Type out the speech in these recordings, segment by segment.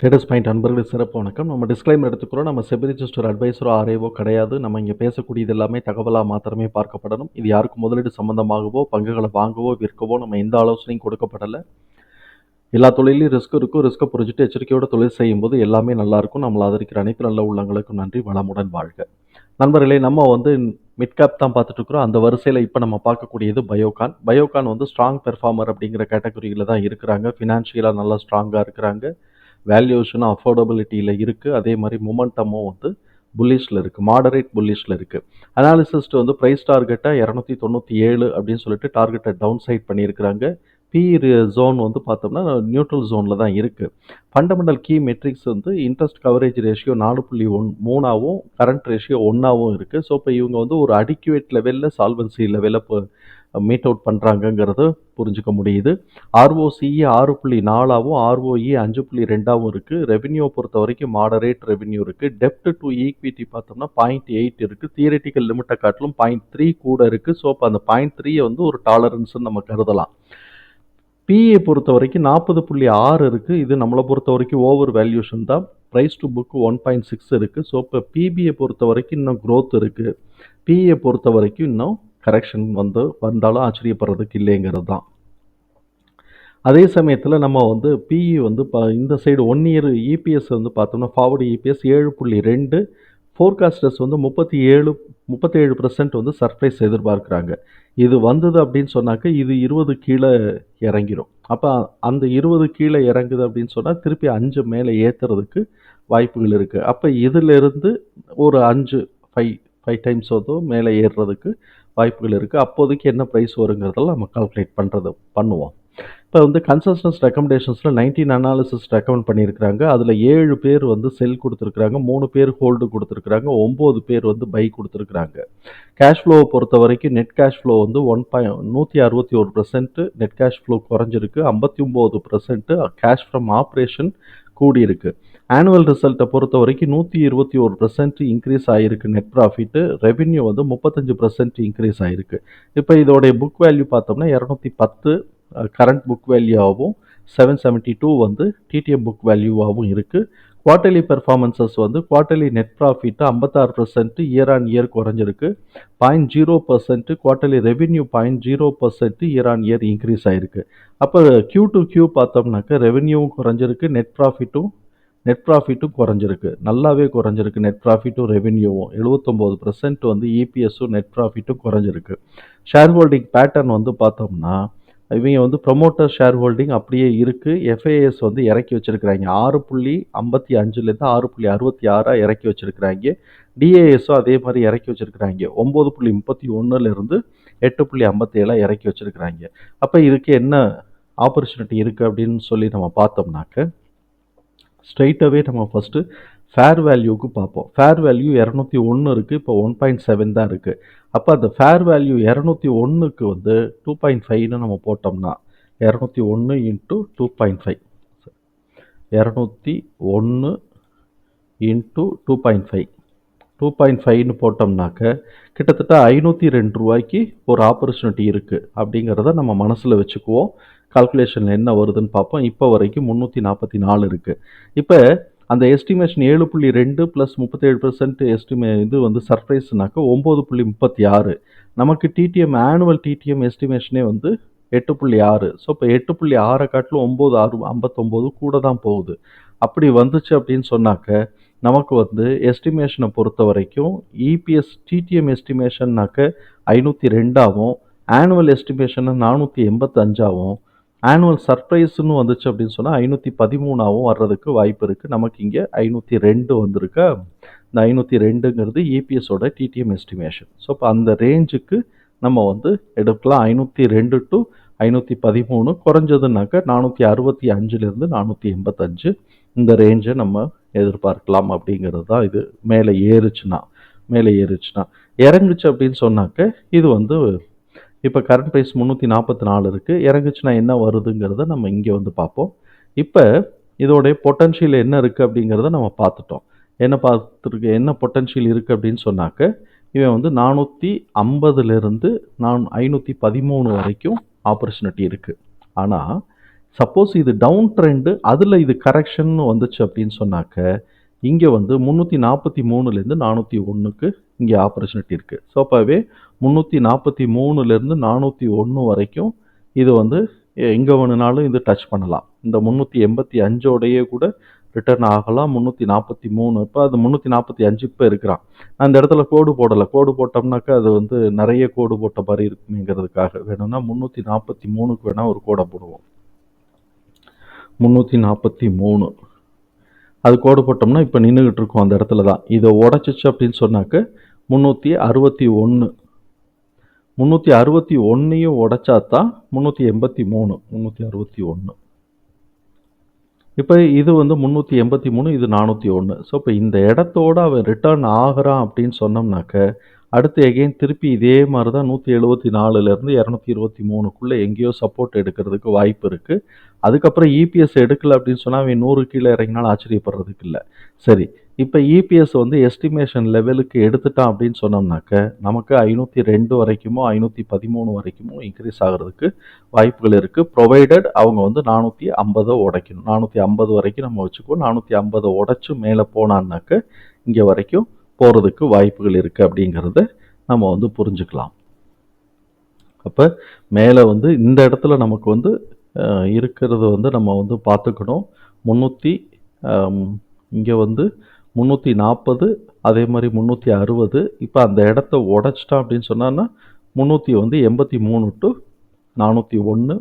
Traders point அன்பர்களுக்கு சிறப்பு வணக்கம். நம்ம டிஸ்க்ளைமர் எடுத்துக்கிறோம். நம்ம செபி ரிஜிஸ்டர் அட்வைசரோ கிடையாது. நம்ம இங்கே பேசக்கூடியது எல்லாமே தகவலாக மாத்திரமே பார்க்கப்படணும். இது யாருக்கும் முதலீடு சம்மந்தமாகவோ பங்குகளை வாங்கவோ விற்கவோ நம்ம எந்த ஆலோசனையும் கொடுக்கப்படலை. எல்லா தொழிலையும் ரிஸ்க் இருக்கும். ரிஸ்க்கை புரிஞ்சுட்டு எச்சரிக்கையோட தொழில் செய்யும்போது எல்லாமே நல்லாயிருக்கும் நம்மளை ஆதரிக்கிற அனைத்து நல்ல உள்ளங்களுக்கும் நன்றி. வளமுடன் வாழ்க. நண்பர்களே நம்ம வந்து மிட்காப் தான் பார்த்துட்டு இருக்கிறோம் அந்த வரிசையில் இப்போ நம்ம பார்க்கக்கூடியது பயோகான் பயோகான் வந்து ஸ்ட்ராங் பெர்ஃபார்மர் அப்படிங்கிற கேட்டகரியில் தான் இருக்கிறாங்க. ஃபினான்ஷியலாக நல்லா ஸ்ட்ராங்காக இருக்கிறாங்க. வேல்யூஷனும் அஃபோர்டபிலிட்டியில் இருக்குது அதே மாதிரி மொமெண்டமும் வந்து புல்லிஷில் இருக்குது மாடரேட் புல்லிஷில் இருக்குது அனாலிசிஸ்ட் வந்து ப்ரைஸ் டார்கெட்டை இரநூத்தி தொண்ணூற்றி ஏழு அப்படின்னு சொல்லிட்டு டார்கெட்டை டவுன் சைட் பண்ணியிருக்கிறாங்க. பி ஜோன் வந்து பார்த்தோம்னா நியூட்ரல் ஜோனில் தான் இருக்குது ஃபண்டமெண்டல் கீ மெட்ரிக்ஸ் வந்து இன்ட்ரெஸ்ட் கவரேஜ் ரேஷியோ நாலு புள்ளி ஒன் மூணாவும் கரண்ட் ரேஷியோ ஒன்றாவும் இருக்குது ஸோ இப்போ இவங்க வந்து ஒரு அடிக்குவேட் லெவலில் சால்வன்சி லெவலில் இப்போ மீட் அவுட் பண்ணுறாங்கங்கிறத புரிஞ்சுக்க முடியுது. ஆர்ஓசிஇ ஆறு புள்ளி நாலாவும் ஆர்ஓஇ அஞ்சு புள்ளி ரெண்டாகவும் இருக்குது ரெவென்யூ பொறுத்த வரைக்கும் மாடரேட் ரெவென்யூ இருக்குது டெப்ட் டு ஈக்விட்டி பார்த்தோம்னா பாயிண்ட் எயிட் இருக்குது தியரட்டிக்கல் லிமிட்டை காட்டிலும் பாயிண்ட் த்ரீ கூட இருக்குது ஸோ அப்போ அந்த பாயிண்ட் த்ரீயை வந்து ஒரு டாலரன்ஸ்னு நம்ம கருதலாம். பிஏ பொறுத்த வரைக்கும் நாற்பது புள்ளி ஆறு இருக்குது இது நம்மளை பொறுத்த வரைக்கும் ஓவர் வேல்யூஷன் தான். Price to book one point six இருக்குது ஸோ இப்போ பிபியை பொறுத்த வரைக்கும் இன்னும் க்ரோத் இருக்குது பிஏ பொறுத்த வரைக்கும் இன்னும் கரெக்ஷன் வந்து வந்தாலும் ஆச்சரியப்படுறதுக்கு இல்லைங்கிறது தான் அதே சமயத்தில் நம்ம வந்து பிஇ வந்து ப இந்த சைடு ஒன் இயர் இபிஎஸ் வந்து பார்த்தோம்னா ஃபார்வர்டு இபிஎஸ் ஏழு புள்ளி ரெண்டு ஃபோர்காஸ்டர்ஸ் வந்து முப்பத்தி ஏழு முப்பத்தேழு பர்சன்ட் வந்து சர்ப்ரைஸ் எதிர்பார்க்குறாங்க. இது வந்தது அப்படின்னு சொன்னாக்க இது இருபது கீழே இறங்கிரும். அப்போ அந்த இருபது கீழே இறங்குது அப்படின்னு சொன்னால் திருப்பி அஞ்சு மேலே ஏற்றுறதுக்கு வாய்ப்புகள் இருக்குது அப்போ இதிலிருந்து ஒரு அஞ்சு ஃபைவ் ஃபைவ் டைம்ஸ் வந்து மேலே ஏறுறதுக்கு வாய்ப்புகள் இருக்குது அப்போதைக்கு என்ன ப்ரைஸ் வருங்கிறதெல்லாம் நம்ம கால்குலேட் பண்ணுறது பண்ணுவோம். இப்போ வந்து கன்சல்டன்ஸ் ரெக்கமெண்டேஷன்ஸில் நைன்டீன் அனாலிசிஸ் ரெக்கமெண்ட் பண்ணியிருக்கிறாங்க. அதில் ஏழு பேர் வந்து செல் கொடுத்துருக்குறாங்க மூணு பேர் ஹோல்டு கொடுத்துருக்குறாங்க ஒம்பது பேர் வந்து பை கொடுத்துருக்குறாங்க. கேஷ் ஃப்ளோவை பொறுத்த வரைக்கும் நெட் கேஷ் ஃப்ளோ வந்து ஒன் பாய் நூற்றி அறுபத்தி ஒரு பர்சன்ட்டு நெட் கேஷ் ஃப்ளோ குறைஞ்சிருக்கு. ஐம்பத்தி ஒம்பது பர்சன்ட்டு கேஷ் ஃப்ரம் ஆப்ரேஷன் கூடியிருக்கு. ஆனுவல் ரிசல்ட்டை பொறுத்த வரைக்கும் நூற்றி இருபத்தி ஒரு பர்சன்ட் இன்க்ரீஸ் ஆகிருக்கு நெட் ப்ராஃபிட்டு ரெவென்யூ வந்து முப்பத்தஞ்சு பர்சன்ட் இன்க்ரீஸ் ஆகிருக்கு இப்போ இதோடைய புக் வேல்யூ பார்த்தோம்னா இரநூத்தி பத்து கரண்ட் புக் வேல்யூவாகவும் செவன் செவன்ட்டி டூ வந்து டிடிஎம் புக் வேல்யூவாகவும் இருக்குது குவார்ட்டர்லி பெர்ஃபார்மன்சஸ் வந்து குவார்ட்டர்லி நெட் ப்ராஃபிட்டு ஐம்பத்தாறு பர்சன்ட் இயர் ஆன் இயர் குறைஞ்சிருக்கு. Point zero percent quarterly revenue point zero percent year on year increase ஆகிருக்கு அப்போ க்யூ டு க்யூ பார்த்தோம்னாக்க ரெவென்யூவும் குறைஞ்சிருக்கு நெட் ப்ராஃபிட்டும் நெட் ப்ராஃபிட்டும் குறைஞ்சிருக்கு. நல்லாவே குறைஞ்சிருக்கு நெட் ப்ராஃபிட்டும் ரெவென்யூவும் எழுபத்தொம்போது பர்சன்ட் வந்து இபிஎஸும் நெட் ப்ராஃபிட்டும் குறைஞ்சிருக்கு. ஷேர் ஹோல்டிங் பேட்டர்ன் வந்து பார்த்தோம்னா இவங்க வந்து ப்ரொமோட்டர் ஷேர் ஹோல்டிங் அப்படியே இருக்குது எஃப்ஏஎஸ் வந்து இறக்கி வச்சுருக்கிறாங்க. ஆறு புள்ளி ஐம்பத்தி அஞ்சுலேருந்து ஆறு புள்ளி அறுபத்தி ஆறாக இறக்கி வச்சுருக்கிறாங்க. டிஏஎஸும் அதே மாதிரி இறக்கி வச்சுருக்கிறாங்க. ஒம்பது புள்ளி முப்பத்தி ஒன்றுலேருந்து எட்டு புள்ளி ஐம்பத்தேழாக இறக்கி வச்சுருக்கிறாங்க. அப்போ இதுக்கு என்ன ஆப்பர்ச்சுனிட்டி இருக்குது அப்படின்னு சொல்லி நம்ம பார்த்தோம்னாக்க ஸ்ட்ரைட்டாகவே நம்ம ஃபஸ்ட்டு ஃபேர் வேல்யூக்கு பார்ப்போம். ஃபேர் வேல்யூ இரநூத்தி ஒன்று இருக்குது இப்போ ஒன் பாயிண்ட் செவன் தான் இருக்குது அப்போ அந்த ஃபேர் வேல்யூ இரநூத்தி ஒன்றுக்கு வந்து டூ பாயிண்ட் ஃபைவ்னு நம்ம போட்டோம்னா இரநூத்தி ஒன்று இன்ட்டு டூ பாயிண்ட் ஃபைவ் இரநூத்தி ஒன்று into two point five two point ஃபைவ்னு போட்டோம்னாக்க கிட்டத்தட்ட ஐநூற்றி ரெண்டு ரூபாய்க்கு ஒரு ஆப்பர்ச்சுனிட்டி இருக்குது அப்படிங்கிறத நம்ம மனசில் வச்சுக்குவோம். கால்குலேஷனில் என்ன வருதுன்னு பார்ப்போம். இப்போ வரைக்கும் முந்நூற்றி நாற்பத்தி நாலு இருக்குது இப்போ அந்த எஸ்டிமேஷன் ஏழு புள்ளி ரெண்டு ப்ளஸ் முப்பத்தேழு பர்சன்ட் எஸ்டிமே இது வந்து சர்ப்ரைஸ்னாக்க ஒம்பது புள்ளி முப்பத்தி ஆறு. நமக்கு டிடிஎம் ஆனுவல் டிடிஎம் எஸ்டிமேஷனே வந்து எட்டு புள்ளி ஆறு. ஸோ இப்போ எட்டு புள்ளி ஆறை காட்டிலும் ஒம்பது ஆறு ஐம்பத்தொம்போது கூட தான் போகுது. அப்படி வந்துச்சு அப்படின்னு சொன்னாக்க நமக்கு வந்து எஸ்டிமேஷனை பொறுத்த வரைக்கும் இபிஎஸ் டிடிஎம் எஸ்டிமேஷன்னாக்க ஐநூற்றி ரெண்டாகவும் ஆனுவல் எஸ்டிமேஷன் நானூற்றி எண்பத்தஞ்சாகவும் ஆனுவல் சர்ப்ரைஸ்னு வந்துச்சு அப்படின்னு சொன்னால் ஐநூற்றி பதிமூணாவும் வர்றதுக்கு வாய்ப்பு இருக்குது நமக்கு இங்கே ஐநூற்றி ரெண்டு வந்திருக்கா? இந்த ஐநூற்றி ரெண்டுங்கிறது இபிஎஸோட டிடிஎம் எஸ்டிமேஷன் ஸோ இப்போ அந்த ரேஞ்சுக்கு நம்ம வந்து எடுக்கலாம். ஐநூற்றி ரெண்டு டு ஐநூற்றி பதிமூணு குறைஞ்சதுனாக்கா நானூற்றி அறுபத்தி அஞ்சுலேருந்து நானூற்றி எண்பத்தஞ்சு. இந்த ரேஞ்சை நம்ம எதிர்பார்க்கலாம் அப்படிங்கிறது தான் இது. மேலே ஏறுச்சுன்னா மேலே ஏறுச்சுன்னா. இறங்குச்சு அப்படின்னு சொன்னாக்க இது வந்து இப்போ கரண்ட் ப்ரைஸ் முந்நூற்றி நாற்பத்தி நாலு இருக்குது இறங்குச்சுன்னா என்ன வருதுங்கிறத நம்ம இங்கே வந்து பார்ப்போம். இப்போ இதோடைய பொட்டன்ஷியல் என்ன இருக்குது அப்படிங்கிறத நம்ம பார்த்துட்டோம். என்ன பார்த்துருக்கு என்ன பொட்டன்ஷியல் இருக்குது அப்படின்னு சொன்னாக்க இவன் வந்து நானூற்றி ஐம்பதுலேருந்து நான் ஐநூற்றி பதிமூணு வரைக்கும் ஆப்பர்ச்சுனிட்டி இருக்குது ஆனால் சப்போஸ் இது டவுன் ட்ரெண்டு அதில் இது கரெக்ஷன் வந்துச்சு அப்படின்னு சொன்னாக்க இங்கே வந்து முந்நூற்றி நாற்பத்தி மூணுலேருந்து நானூற்றி ஒன்றுக்கு இங்கே ஆப்பர்ச்சுனிட்டி இருக்குது ஸோ அப்போவே முந்நூற்றி நாற்பத்தி மூணுலேருந்து நானூற்றி ஒன்று வரைக்கும் இது வந்து எங்கே வேணுனாலும் இது டச் பண்ணலாம். இந்த முந்நூற்றி எண்பத்தி அஞ்சோடையே கூட ரிட்டர்ன் ஆகலாம் முந்நூற்றி நாற்பத்தி மூணு. இப்போ அது முந்நூற்றி நாற்பத்தி அஞ்சு இப்போ இருக்கிறான் அந்த இடத்துல கோடு போடலை. கோடு போட்டோம்னாக்கா அது வந்து நிறைய கோடு போட்ட மாதிரி இருக்குங்கிறதுக்காக வேணும்னா முந்நூற்றி நாற்பத்தி மூணுக்கு வேணால் ஒரு கோடை போடுவோம். முந்நூற்றி நாற்பத்தி மூணு. அது கோடு போட்டோம்னா இப்போ நின்றுக்கிட்டு இருக்கோம் அந்த இடத்துல தான். இதை உடச்சிச்சு அப்படின்னு சொன்னாக்க முந்நூற்றி அறுபத்தி ஒன்று முந்நூற்றி அறுபத்தி ஒன்றையும் உடைச்சா தான் முந்நூற்றி எண்பத்தி மூணு முந்நூற்றி அறுபத்தி ஒன்று இப்போ இது வந்து முந்நூற்றி எண்பத்தி மூணு இது நானூற்றி ஒன்று ஸோ இப்போ இந்த இடத்தோட அவன் ரிட்டர்ன் ஆகிறான் அப்படின்னு சொன்னோம்னாக்க அடுத்து எகெயின் திருப்பி இதே மாதிரி தான் நூற்றி எழுபத்தி நாலுலேருந்து இரநூத்தி இருபத்தி மூணுக்குள்ளே எங்கேயோ சப்போர்ட் எடுக்கிறதுக்கு வாய்ப்பு இருக்குது அதுக்கப்புறம் இபிஎஸ் எடுக்கலை அப்படின்னு சொன்னால் அவன் நூறு கீழே இறங்கினாலும் ஆச்சரியப்படுறதுக்கு இல்லை. சரி இப்போ இபிஎஸ் வந்து எஸ்டிமேஷன் லெவலுக்கு எடுத்துட்டான் அப்படின்னு சொன்னோம்னாக்க நமக்கு ஐநூற்றி ரெண்டு வரைக்குமோ ஐநூற்றி பதிமூணு வரைக்குமோ இன்க்ரீஸ் ஆகிறதுக்கு வாய்ப்புகள் இருக்குது ப்ரொவைடட் அவங்க வந்து நானூற்றி ஐம்பதை உடைக்கணும். நானூற்றி ஐம்பது வரைக்கும் நம்ம வச்சுக்குவோம். நானூற்றி ஐம்பதை உடச்சி மேலே போனான்னாக்க இங்கே வரைக்கும் போகிறதுக்கு வாய்ப்புகள் இருக்குது அப்படிங்கிறத நம்ம வந்து புரிஞ்சுக்கலாம். அப்போ மேலே வந்து இந்த இடத்துல நமக்கு வந்து இருக்கிறது வந்து நம்ம வந்து பார்த்துக்கணும். முந்நூற்றி இங்கே வந்து முந்நூற்றி நாற்பது அதே மாதிரி முந்நூற்றி அறுபது. இப்போ அந்த இடத்த உடச்சிட்டோம் அப்படின்னு சொன்னான்னா முந்நூற்றி வந்து எண்பத்தி மூணு டு நானூற்றி ஒன்று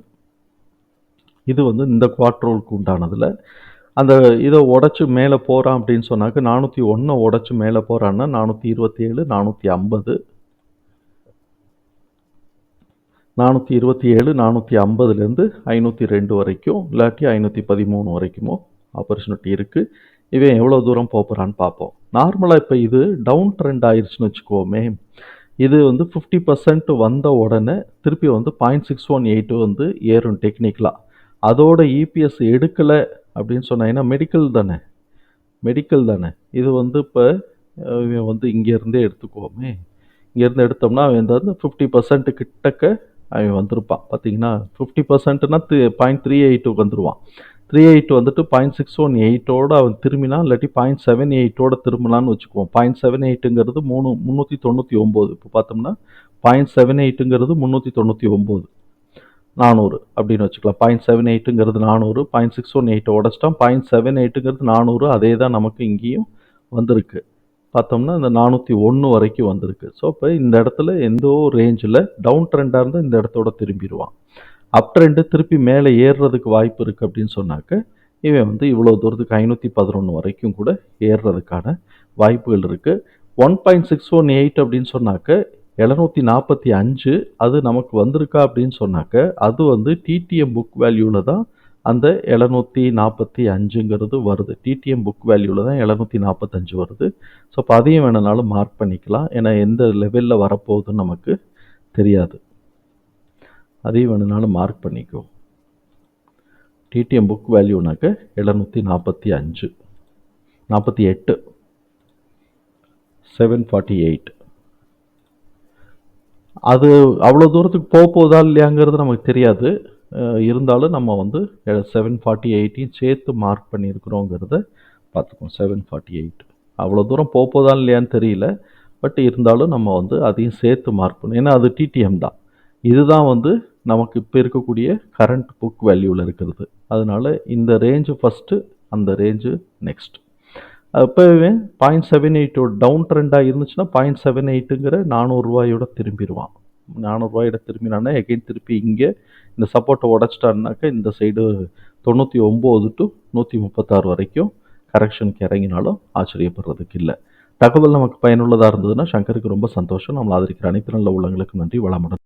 இது வந்து இந்த குவாட்ரோலுக்கு உண்டானதில். அந்த இதை உடச்சி மேலே போகிறான் அப்படின்னு சொன்னாக்க நானூற்றி ஒன்றை உடச்சி மேலே போகிறான்னா நானூற்றி இருபத்தி ஏழு நானூற்றி ஐம்பது. நானூற்றி இருபத்தி ஏழு நானூற்றி ஐம்பதுலேருந்து ஐநூற்றி ரெண்டு வரைக்கும் இல்லாட்டி ஐநூற்றி பதிமூணு வரைக்குமோ ஆப்பர்ச்சுனிட்டி இருக்குது இவன் எவ்வளோ தூரம் போகிறான்னு பார்ப்போம். நார்மலாக இப்போ இது டவுன் ட்ரெண்ட் ஆயிடுச்சுன்னு வச்சுக்கோமே இது வந்து ஃபிஃப்டி பர்சன்ட் வந்த உடனே திருப்பி வந்து பாயிண்ட் சிக்ஸ் ஒன் எயிட் வந்து ஏறும் டெக்னிக்கலாக அதோட இபிஎஸ் எடுக்கலை அப்படின்னு சொன்னால் மெடிக்கல் தானே? மெடிக்கல் தானே. இது வந்து இப்போ இவன் வந்து இங்கேருந்தே எடுத்துக்குவோமே. இங்கேருந்து எடுத்தோம்னா அவன் வந்து ஃபிஃப்டி பர்சன்ட் கிட்டக்க அவன் வந்திருப்பான். பார்த்தீங்கன்னா ஃபிஃப்டி பர்சன்ட்னா பாயிண்ட் த்ரீ எயிட்டு வந்துடுவான் த்ரீ எயிட் வந்துட்டு பாயிண்ட் சிக்ஸ் ஒன் எயிட்டோட அவன் திரும்பினா இல்லாட்டி பாயிண்ட் செவன் எயிட்டோட திரும்பலான்னு வச்சுக்குவோம். பாயிண்ட் செவன் எயிட்டுங்கிறது மூணு முந்நூற்றி தொண்ணூற்றி ஒம்பது. இப்போ பார்த்தோம்னா பாயிண்ட் செவன் எயிட்டுங்கிறது முந்நூற்றி தொண்ணூற்றி ஒம்பது. நானூறு அப்படின்னு வச்சுக்கலாம். பாயிண்ட் செவன் எயிட்டுங்கிறது நானூறு பாயிண்ட் சிக்ஸ் ஒன் எயிட்டை உடச்சிட்டோம். பாயிண்ட் செவன் எயிட்டுங்கிறது நானூறு அதே தான் நமக்கு இங்கேயும் வந்திருக்கு. பார்த்தோம்னா இந்த நானூற்றி ஒன்று வரைக்கும் வந்திருக்கு. ஸோ இப்போ இந்த இடத்துல எந்த ஒரு ரேஞ்சில் டவுன் ட்ரெண்டாக இருந்தால் இந்த இடத்தோட திரும்பிடுவான். அப் ட்ரெண்டு திருப்பி மேலே ஏறுறதுக்கு வாய்ப்பு இருக்குது அப்படின்னு சொன்னாக்க இவன் வந்து இவ்வளோ தூரத்துக்கு ஐநூற்றி பதினொன்று வரைக்கும் கூட ஏறுறதுக்கான வாய்ப்புகள் இருக்குது one point six one eight அப்படின்னு சொன்னாக்க எழுநூற்றி நாற்பத்தி அஞ்சு அது நமக்கு வந்திருக்கா அப்படின்னு சொன்னாக்க அது வந்து டிடிஎம் புக் வேல்யூவில் தான் அந்த எழுநூற்றி நாற்பத்தி அஞ்சுங்கிறது வருது. டிடிஎம் புக் வேல்யூவில் தான் எழுநூற்றி நாற்பத்தஞ்சு வருது. ஸோ அப்போ அதையும் வேணுனாலும் மார்க் பண்ணிக்கலாம். ஏன்னா எந்த லெவலில் வரப்போகுதுன்னு நமக்கு தெரியாது. அதையும் வேணுனாலும் மார்க் பண்ணிக்கோ. டிடிஎம் புக் வேல்யூனாக்க எழுநூற்றி நாற்பத்தி அஞ்சு. நாற்பத்தி எட்டு. செவன் ஃபார்ட்டி எயிட் அது அவ்வளோ தூரத்துக்கு போக போதா இல்லையாங்கிறது நமக்கு தெரியாது. இருந்தாலும் நம்ம வந்து செவன் ஃபார்ட்டி எயிட்டையும் சேர்த்து மார்க் பண்ணியிருக்கிறோங்கிறத பார்த்துக்கோம் செவன் ஃபார்ட்டி எயிட் அவ்வளோ தூரம் போக போதா இல்லையான்னு தெரியல. பட் இருந்தாலும் நம்ம வந்து அதையும் சேர்த்து மார்க் பண்ணணும். ஏன்னா அது டிடிஎம் தான். இதுதான் வந்து நமக்கு இப்போ இருக்கக்கூடிய கரண்ட் புக் வேல்யூவில் இருக்கிறது. அதனால் இந்த ரேஞ்சு ஃபஸ்ட்டு அந்த ரேஞ்சு நெக்ஸ்ட் அப்போவே பாயிண்ட் செவன் எயிட்டோட டவுன் ட்ரெண்டாக இருந்துச்சுன்னா பாயிண்ட் செவன் எயிட்டுங்கிற நானூறுரூவாயோட திரும்பிடுவான் நானூறுரூவாயோட திரும்பினான்னா எகைன் திருப்பி இங்கே இந்த சப்போர்ட்டை உடச்சிட்டான்னாக்கா இந்த சைடு தொண்ணூற்றி ஒம்பது டு நூற்றி முப்பத்தாறு வரைக்கும் கரெக்ஷனுக்கு இறங்கினாலும் ஆச்சரியப்படுறதுக்கு இல்லை. தகவல் நமக்கு பயனுள்ளதாக இருந்ததுன்னா சங்கருக்கு ரொம்ப சந்தோஷம். நம்மளை ஆதரிக்கிற அனைத்து நல்ல உள்ளங்களுக்கு நன்றி. வளமுடன்.